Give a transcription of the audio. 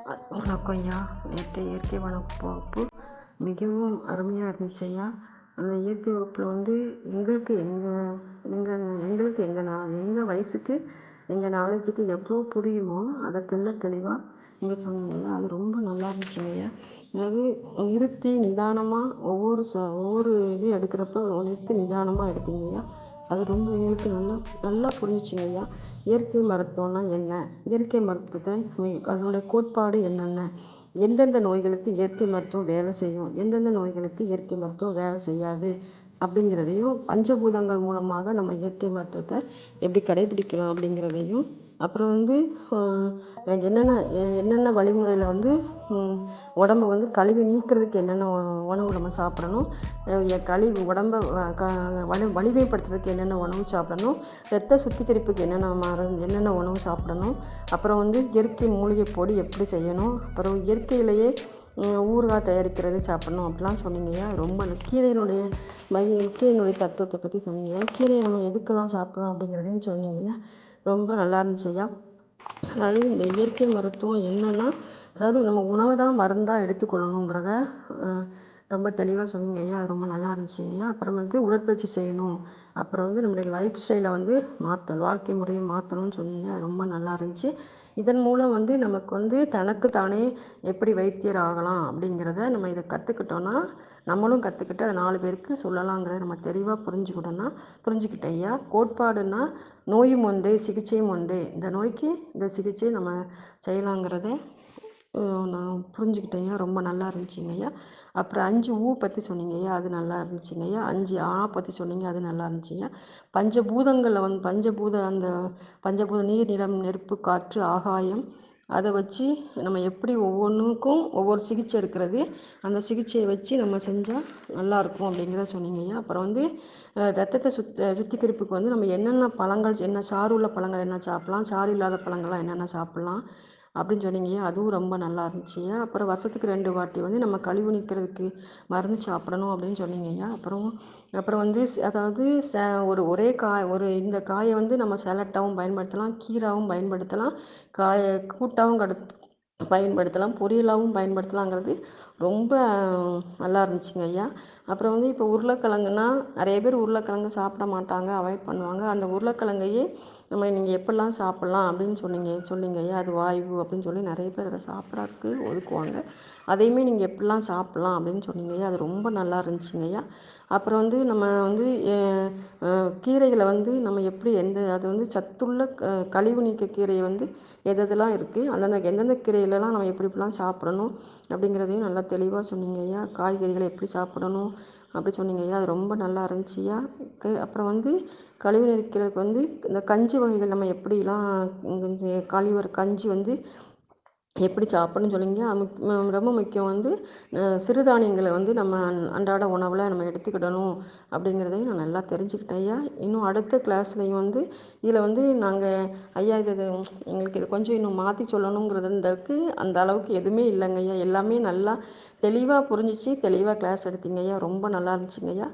வணக்கம் ஐயா நேற்று இயற்கை வனப்பு வகுப்பு மிகவும் அருமையாக இருந்துச்சு ஐயா அந்த இயற்கை வகுப்பில் வந்து எங்களுக்கு எங்கள் எங்கள் எங்களுக்கு எங்கள் நான் எங்கள் வயசுக்கு எங்கள் நாலேஜுக்கு எவ்வளோ புரியுமோ அதை தெள்ள தெளிவாக நீங்கள் சொன்னீங்க அது ரொம்ப நல்லா இருந்துச்சுங்க ஐயா அதாவது நிறுத்தி நிதானமாக ஒவ்வொரு ச ஒவ்வொரு இது எடுக்கிறப்ப நிறுத்தி நிதானமாக எடுத்தீங்க ஐயா அது ரொம்ப எங்களுக்கு நல்லா நல்லா புரிஞ்சிச்சுங்க ஐயா. இயற்கை மருத்துவம்னா என்ன? இயற்கை மருத்துவத்தை அதனுடைய கோட்பாடு என்னென்ன? எந்தெந்த நோய்களுக்கு இயற்கை மருத்துவம் வேலை செய்யும்? எந்தெந்த நோய்களுக்கு இயற்கை மருத்துவம் வேலை செய்யாது? அப்படிங்கிறதையும் பஞ்சபூதங்கள் மூலமாக நம்ம இயற்கை மருத்துவத்தை எப்படி கடைபிடிக்கலாம் அப்படிங்கிறதையும் அப்புறம் வந்து என்னென்ன என்னென்ன வழிமுறையில் வந்து உடம்ப வந்து கழுவி நீக்கிறதுக்கு என்னென்ன உணவு நம்ம சாப்பிடணும் கழிவு உடம்ப க வலி வலிமைப்படுத்துறதுக்கு என்னென்ன உணவு சாப்பிடணும் ரத்த சுத்திகரிப்புக்கு என்னென்ன மருந்து என்னென்ன உணவு சாப்பிடணும் அப்புறம் வந்து இயற்கை மூலிகை பொடி எப்படி செய்யணும் அப்புறம் இயற்கையிலேயே ஊறுகாய் தயாரிக்கிறது சாப்பிட்ணும் அப்படிலாம் சொன்னீங்கய்யா ரொம்ப கீரையினுடைய மைய கீரையினுடைய தத்துவத்தை பற்றி சொன்னீங்க கீரையை நம்ம எதுக்கெல்லாம் சாப்பிட்றோம் அப்படிங்கிறதையும் சொன்னீங்க ரொம்ப நல்லா இருந்துச்சு ஐயா அதாவது இந்த இயற்கை மருத்துவம் என்னென்னா அதாவது நம்ம உணவை தான் மருந்தாக எடுத்துக்கொள்ளணுங்கிறத ரொம்ப தெளிவாக சொன்னீங்க. ஐயா ரொம்ப நல்லா இருந்துச்சு. ஐயா அப்புறம் வந்து உடற்பயிற்சி செய்யணும். அப்புறம் வந்து நம்மளுடைய லைஃப் ஸ்டைலை வந்து மாற்றணும் வாழ்க்கை முறையை மாற்றணும்னு சொன்னீங்க. ரொம்ப நல்லா இருந்துச்சு. இதன் மூலம் வந்து நமக்கு வந்து தனக்கு தானே எப்படி வைத்தியர் ஆகலாம் அப்படிங்கிறத நம்ம இதை கற்றுக்கிட்டோன்னா நம்மளும் கற்றுக்கிட்டு அதை நாலு பேருக்கு சொல்லலாங்கிறத நம்ம தெளிவாக புரிஞ்சுக்கிட்டோன்னா புரிஞ்சுக்கிட்டேன் ஐயா. கோட்பாடுன்னா நோயும் ஒன்றே சிகிச்சையும் ஒன்றே இந்த நோய்க்கு இந்த சிகிச்சை நம்ம செய்யலாங்கிறத நான் புரிஞ்சுக்கிட்டேன் ஐயா. ரொம்ப நல்லா இருந்துச்சுங்க ஐயா. அப்புறம் அஞ்சு ஊ பற்றி சொன்னீங்க ஐயா அது நல்லா இருந்துச்சுங்கய்யா அஞ்சு ஆ பற்றி சொன்னீங்க அது நல்லா இருந்துச்சுங்க பஞ்சபூதங்களில் வந்து பஞ்சபூத அந்த பஞ்சபூத நீர் நிலம் நெருப்பு காற்று ஆகாயம் அதை வச்சு நம்ம எப்படி ஒவ்வொன்றுக்கும் ஒவ்வொரு சிகிச்சை இருக்கிறது அந்த சிகிச்சையை வச்சு நம்ம செஞ்சால் நல்லாயிருக்கும் அப்படிங்கிறத சொன்னீங்கய்யா அப்புறம் வந்து ரத்தத்தை சுத்த சுத்திகரிப்புக்கு வந்து நம்ம என்னென்ன பழங்கள் என்ன சாறு உள்ள பழங்கள் என்ன சாப்பிட்லாம் சாறு இல்லாத பழங்கள்லாம் என்னென்ன சாப்பிட்லாம் அப்படின்னு சொன்னீங்க அதுவும் ரொம்ப நல்லா இருந்துச்சு. அப்புறம் வருஷத்துக்கு ரெண்டு வாட்டி வந்து நம்ம கழிவு நிற்கிறதுக்கு மருந்து சாப்பிடணும் அப்படின்னு சொன்னீங்க ஐயா அப்புறம் அப்புறம் வந்து அதாவது ச ஒரு ஒரே காய் ஒரு இந்த காயை வந்து நம்ம சேலட்டாகவும் பயன்படுத்தலாம் கீராவும் பயன்படுத்தலாம் காய கூட்டாகவும் கடு பயன்படுத்தலாம் பொரியலாகவும் பயன்படுத்தலாங்கிறது ரொம்ப நல்லா இருந்துச்சுங்க ஐயா. அப்புறம் வந்து இப்போ உருளைக்கிழங்குனா நிறைய பேர் உருளைக்கிழங்கு சாப்பிட மாட்டாங்க அவாய்ட் பண்ணுவாங்க. அந்த உருளைக்கிழங்கையே நம்ம நீங்கள் எப்படிலாம் சாப்பிட்லாம் அப்படின்னு சொன்னீங்க சொன்னீங்கயா அது வாய்வு அப்படின்னு சொல்லி நிறைய பேர் அதை சாப்பிட்றதுக்கு ஒதுக்குவாங்க. அதையுமே நீங்கள் எப்படிலாம் சாப்பிட்லாம் அப்படின்னு சொன்னீங்க ஐயா அது ரொம்ப நல்லா இருந்துச்சுங்கய்யா அப்புறம் வந்து நம்ம வந்து கீரைகளை வந்து நம்ம எப்படி எந்த அது வந்து சத்துள்ள கழிவு நீக்க கீரையை வந்து எதெல்லாம் இருக்குது அந்தந்த எந்தெந்த கீரையிலலாம் நம்ம எப்படி எப்படிலாம் சாப்பிடணும் அப்படிங்கிறதையும் நல்லா தெளிவாக சொன்னீங்க ஐயா. காய்கறிகளை எப்படி சாப்பிடணும் அப்படி சொன்னீங்க ஐயா. அது ரொம்ப நல்லா இருந்துச்சுயா அப்புறம் வந்து கழிவு நீக்கிறதுக்கு வந்து இந்த கஞ்சி வகைகள் நம்ம எப்படிலாம் கழிவற கஞ்சி வந்து எப்படி சாப்பிடணும்னு சொல்லிங்க ரொம்ப முக்கியம். வந்து சிறுதானியங்களை வந்து நம்ம அன்றாட உணவில் நம்ம எடுத்துக்கிடணும் அப்படிங்கிறதையும் நான் நல்லா தெரிஞ்சுக்கிட்டேன் ஐயா. இன்னும் அடுத்த கிளாஸ்லையும் வந்து இதில் வந்து நாங்கள் ஐயா இது எங்களுக்கு இது கொஞ்சம் இன்னும் மாற்றி சொல்லணுங்கிறதுக்கு அந்த அளவுக்கு எதுவுமே இல்லைங்க ஐயா. எல்லாமே நல்லா தெளிவாக புரிஞ்சிச்சு. தெளிவாக கிளாஸ் எடுத்தீங்க ஐயா. ரொம்ப நல்லா இருந்துச்சுங்க ஐயா.